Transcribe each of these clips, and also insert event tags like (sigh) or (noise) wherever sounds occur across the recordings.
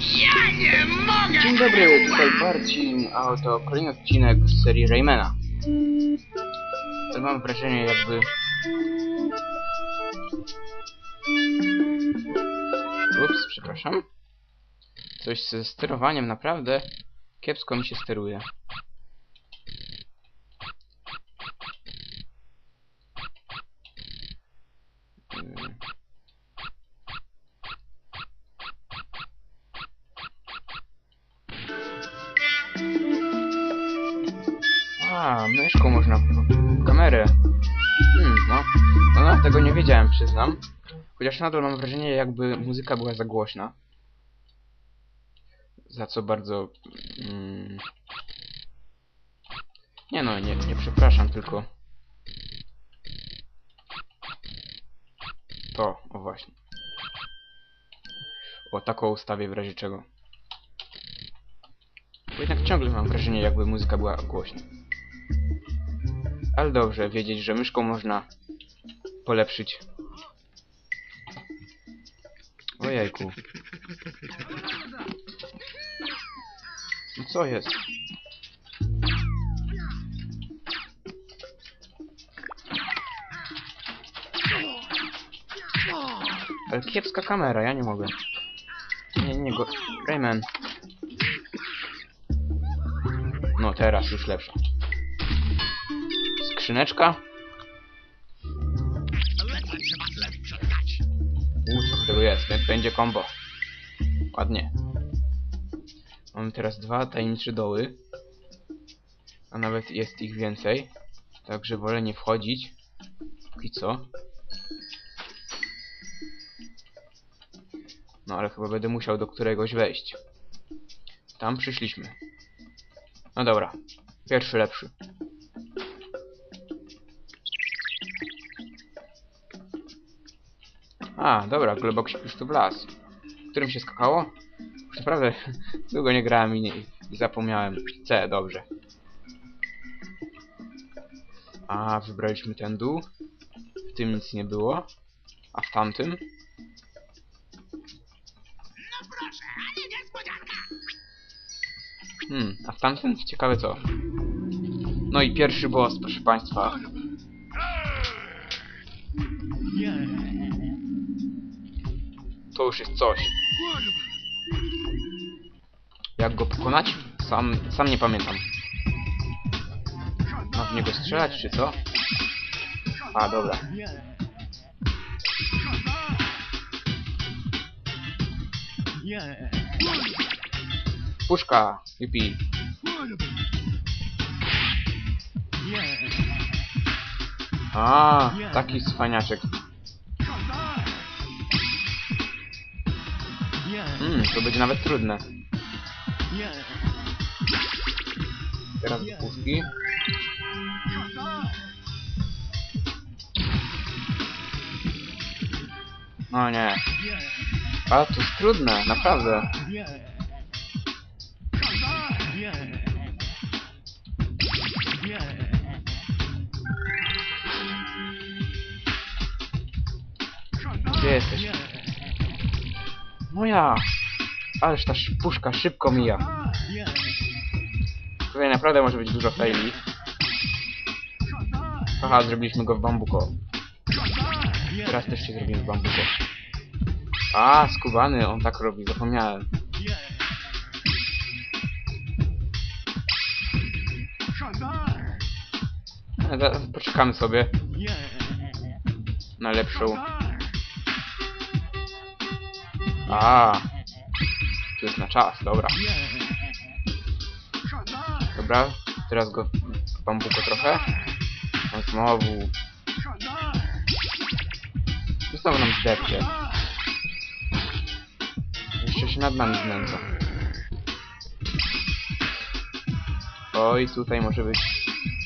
Ja nie mogę! Dzień dobry, tutaj Barcin, a oto kolejny odcinek z serii Raymana. To mam wrażenie jakby... Ups, przepraszam. Coś ze sterowaniem naprawdę kiepsko mi się steruje. A, myszką można kamerę. Hmm, no. No, no, tego nie wiedziałem, przyznam. Chociaż nadal mam wrażenie, jakby muzyka była za głośna. Za co bardzo... Mm, nie no, nie, nie przepraszam, tylko... To, o właśnie. O, taką ustawię w razie czego. Bo jednak ciągle mam wrażenie, jakby muzyka była głośna. Ale dobrze wiedzieć, że myszką można polepszyć. Ojejku. No co jest? Ale kiepska kamera, ja nie mogę. Nie, nie go... Rayman. No teraz już lepsza. Skrzyneczka. Uuu, co tego jest? Będzie combo. Ładnie. Mamy teraz dwa tajemnicze doły. A nawet jest ich więcej. Także wolę nie wchodzić. Póki co. No ale chyba będę musiał do któregoś wejść. Tam przyszliśmy. No dobra. Pierwszy lepszy. A, dobra, Globok już tu w las. W którym się skakało? Już naprawdę (laughs) długo nie grałem i, nie, i zapomniałem. C, dobrze. A, wybraliśmy ten dół. W tym nic nie było. A w tamtym? No proszę, ale niespodzianka! Hmm, a w tamtym? Ciekawe co. No i pierwszy boss, proszę państwa. To już jest coś. Jak go pokonać? Sam, sam nie pamiętam. Ma w niego strzelać, czy co? A, dobra. Puszka, yupi. A, taki cwaniaczek. Hmm, to będzie nawet trudne. Teraz puszki. No nie. A, to jest trudne, naprawdę. Gdzie jesteś? Moja! Ależ ta puszka szybko mija. Tutaj naprawdę może być dużo faili. Aha, zrobiliśmy go w bambuko. Teraz też się zrobimy w bambuko. A, skubany, on tak robi, zapomniałem. E, Poczekamy sobie na lepszą. A, tu jest na czas, dobra. Dobra, teraz go bambuko trochę. No znowu. I znowu nam zdepcie. Jeszcze się nad nami znęca. Oj, tutaj może być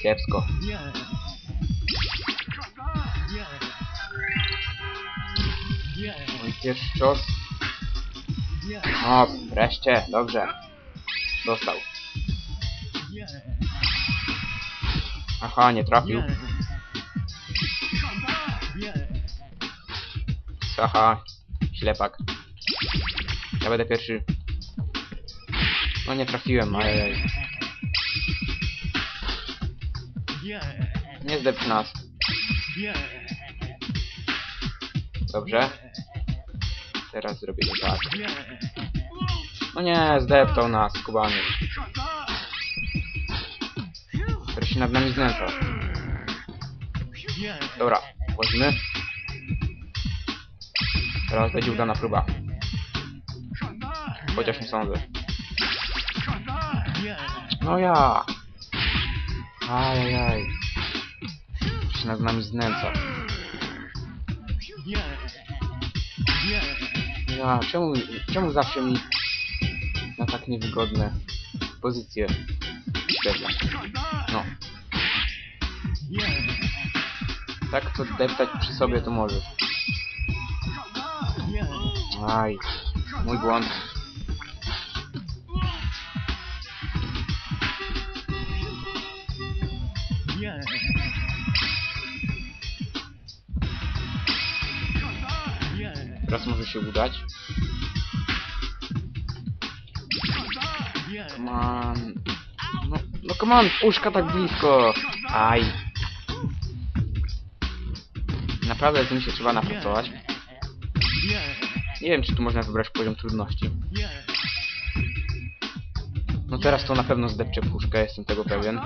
kiepsko. Oj, pierwszy cios. No, wreszcie, dobrze. Dostał. Aha, nie trafił. Haha, ślepak. Ja będę pierwszy No nie trafiłem, ajajaj. Nie zdepcz nas. Dobrze. Teraz zrobię to tak. No nie, zdeptał nas, skubany. Teraz się nad nami znęca. Dobra, wchodzimy. Teraz będzie udana próba. Chociaż nie sądzę. No ja! Ajajaj. Się nad nami znęca. Ja, czemu, czemu zawsze mi na tak niewygodne pozycje? No, tak to deptać przy sobie to może. Aj, mój błąd. Może się udać. On. No, no come on, puszka tak blisko. Aj. Naprawdę z tym się trzeba napracować. Nie wiem, czy tu można wybrać poziom trudności. No teraz to na pewno zdepczę puszkę, jestem tego pewien.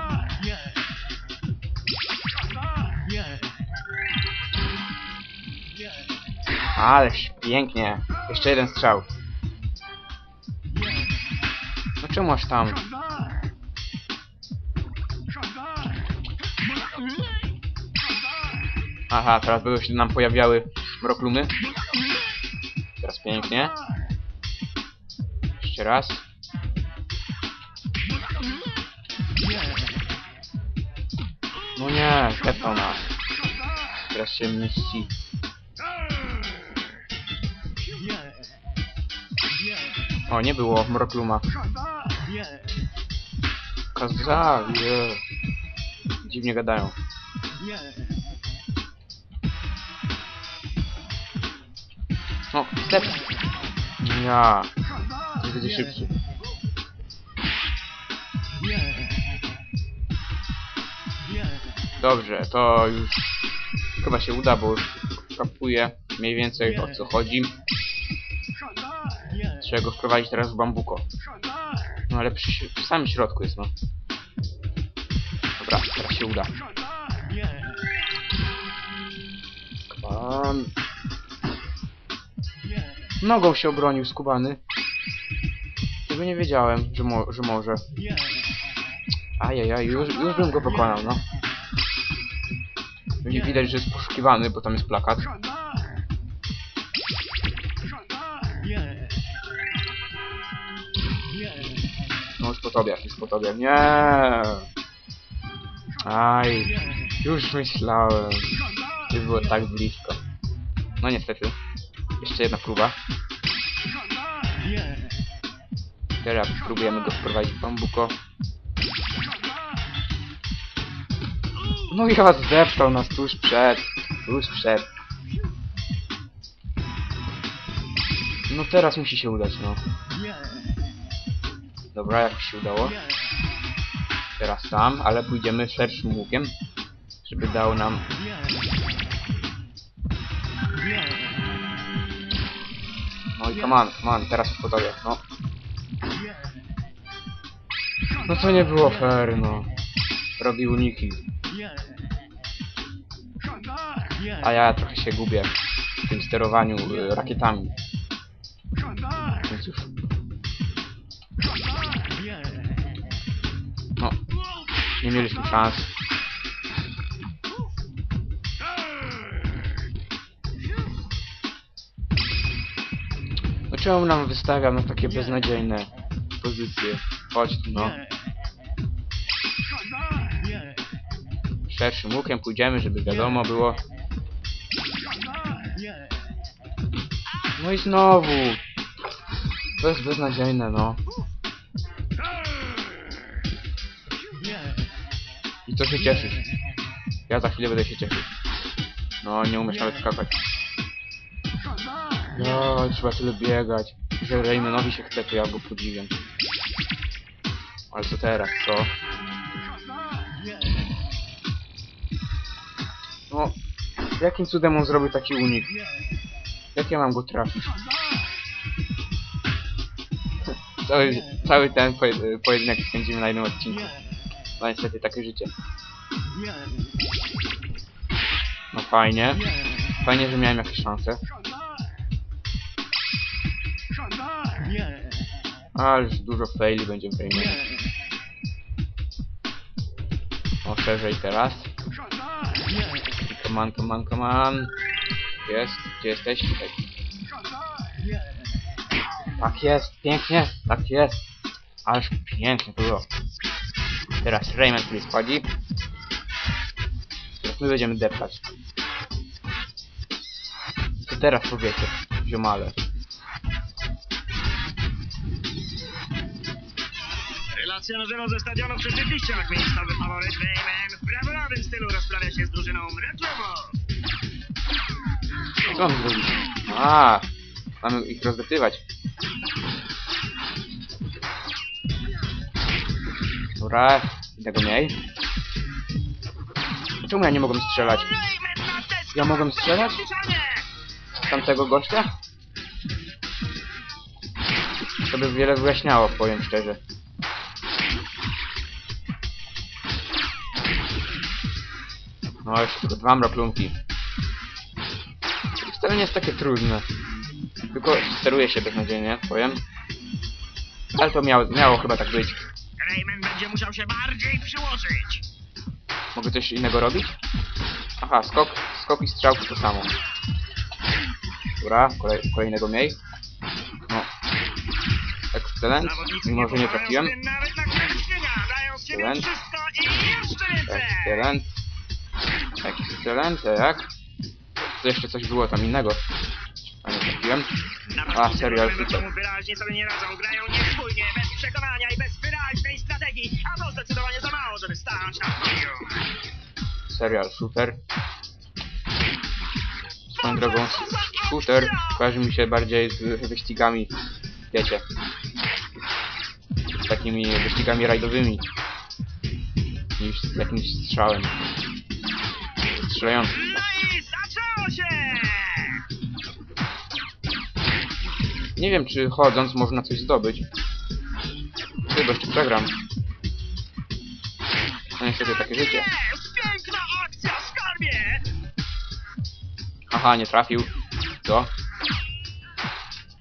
Ależ pięknie. Jeszcze jeden strzał. No czemu aż tam? Aha, teraz będą się nam pojawiały mroklumy. Teraz pięknie. Jeszcze raz. No nie, nas. Teraz się mści. O, nie było mrokluma. Kaza, je. Dziwnie gadają. O, step. Ja. To będzie szybszy. Dobrze, to już chyba się uda, bo już kapuję mniej więcej o co chodzi. Trzeba go wprowadzić teraz w bambuko. No ale przy, przy samym środku jest, no. Dobra, teraz się uda. Come Nogą się obronił skubany. Tego nie wiedziałem, że, mo że może. Ajajaj, już, już bym go pokonał, no. Widać, że jest poszukiwany, bo tam jest plakat. Po tobie, już po tobie. Nie. Aj, już myślałem. że było tak blisko. No niestety. Jeszcze jedna próba. Teraz próbujemy go wprowadzić w bambuko. No i ja zdeptał nas tuż przed. Tuż przed. No teraz musi się udać, no. Dobra, jak się udało. Teraz tam, ale pójdziemy szerszym łukiem. Żeby dał nam... No i come on, come on, teraz po tobie, no. No to nie było fair, no. Robi uniki. A ja trochę się gubię w tym sterowaniu y, rakietami. Więc już... Nie mieliśmy szans. No czemu nam wystawia na takie beznadziejne pozycje? Chodź tu, no. Szerszym łukiem pójdziemy, żeby wiadomo było. No i znowu. To jest beznadziejne, no. Co się cieszysz? Ja za chwilę będę się cieszyć. No, nie umiesz nawet skakać. No, trzeba tyle biegać. Że Raymanowi się chce, to ja go podziwiam. Ale co teraz, co? No, jakim cudem on zrobił taki unik? Jak ja mam go trafić? Cały, cały ten poje- pojedynek spędzimy na jednym odcinku. No niestety takie życie. No fajnie. Fajnie, że miałem jakieś szanse. Ależ dużo faili będzie w Rayman. O, szerzej teraz. Come on, come on, come on. Jest, gdzie jesteś? Tutaj. Tak jest, pięknie, tak jest. Ależ pięknie to było. Teraz Rayman który. Teraz my będziemy deptać. Co teraz powiecie, ziomale? Relacja na żywo ze stadionu przy Czypiściach. Miejscowy faworyt Rayman w brawurowym stylu rozprawia się z drużyną Retrowo. Co mam zrobić? A, mamy ich rozdypywać. Dobra, tego mniej. Czemu ja nie mogłem strzelać? Ja mogłem strzelać? Tamtego gościa? To by wiele wyjaśniało, powiem szczerze. No jeszcze tylko dwa mroplunki. Wcale nie jest takie trudne. Tylko steruje się beznadziejnie, powiem. Ale to miało, miało chyba tak być. Rayman będzie musiał się bardziej przyłożyć. Mogę coś innego robić? Aha, skok, skok i strzałki to samo. Dobra, kolej, kolejnego mniej. No. Excellent. Mimo, że nie trafiłem. Excellent. Excellent. Excellent, tak? To jeszcze coś było tam innego. A nie trafiłem. Napastnicy serial wyraźnie sobie nie radzą. Grają niespójnie, bez przekonania i bez wyraźnej strategii. A to zdecydowanie za mało, żeby stanąć na podium. Serial super. Swoją drogą, shooter kojarzy mi się bardziej z wyścigami, wiecie, z takimi wyścigami rajdowymi, niż z jakimś strzałem. Strzelającym. No! Nie wiem, czy chodząc można coś zdobyć. Chyba jeszcze przegram. No niestety takie życie. Jest! Piękna akcja, skarbie! Aha, nie trafił. Co?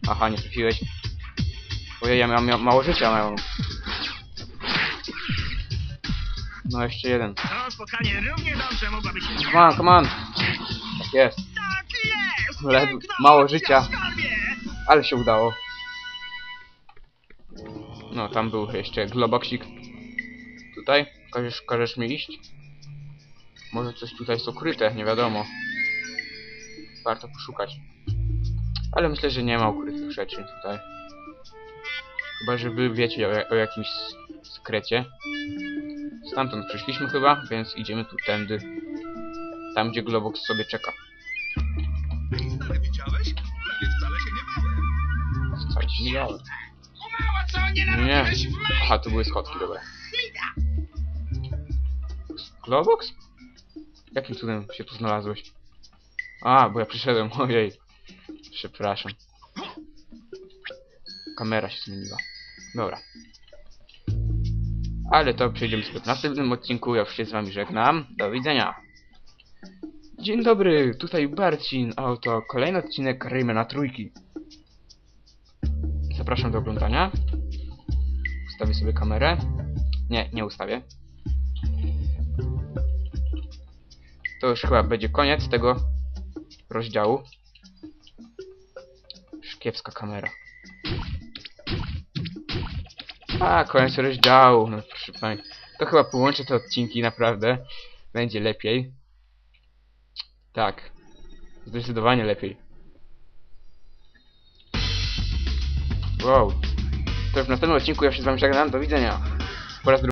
Aha, nie trafiłeś. Ojej, ja miałem mia mało życia miałem. No jeszcze jeden. To spotkanie równie dobrze mogłaby się... Come on, come on! Tak jest. Tak jest! Piękna mało akcja, życia. skarbie! Ale się udało. No, tam był jeszcze globoksik. Tutaj? Każesz, każesz mi iść? Może coś tutaj jest ukryte, nie wiadomo. Warto poszukać. Ale myślę, że nie ma ukrytych rzeczy tutaj. Chyba, że wy wiecie o, o jakimś sekrecie. Stamtąd przyszliśmy chyba, więc idziemy tu tędy. Tam, gdzie Globox sobie czeka. Stary, widziałeś? Prawie wcale się nie bałem. Wcale się nie co nie Aha, to były schodki, dobra. Globox? Jakim cudem się tu znalazłeś? A, bo ja przyszedłem, (laughs) ojej. Przepraszam. Kamera się zmieniła. Dobra. Ale to przejdziemy sobie w następnym odcinku. Ja już się z wami żegnam. Do widzenia. Dzień dobry, tutaj Barcin, a oto kolejny odcinek Raymana Trójki. Zapraszam do oglądania. Ustawię sobie kamerę. Nie, nie ustawię. To już chyba będzie koniec tego rozdziału. Już kiepska kamera. A, koniec rozdziału. No proszę pani. To chyba połączę te odcinki, naprawdę. Będzie lepiej. Tak. Zdecydowanie lepiej. Wow. To już w następnym odcinku ja się z wami żegnam. Do widzenia. Po raz drugi.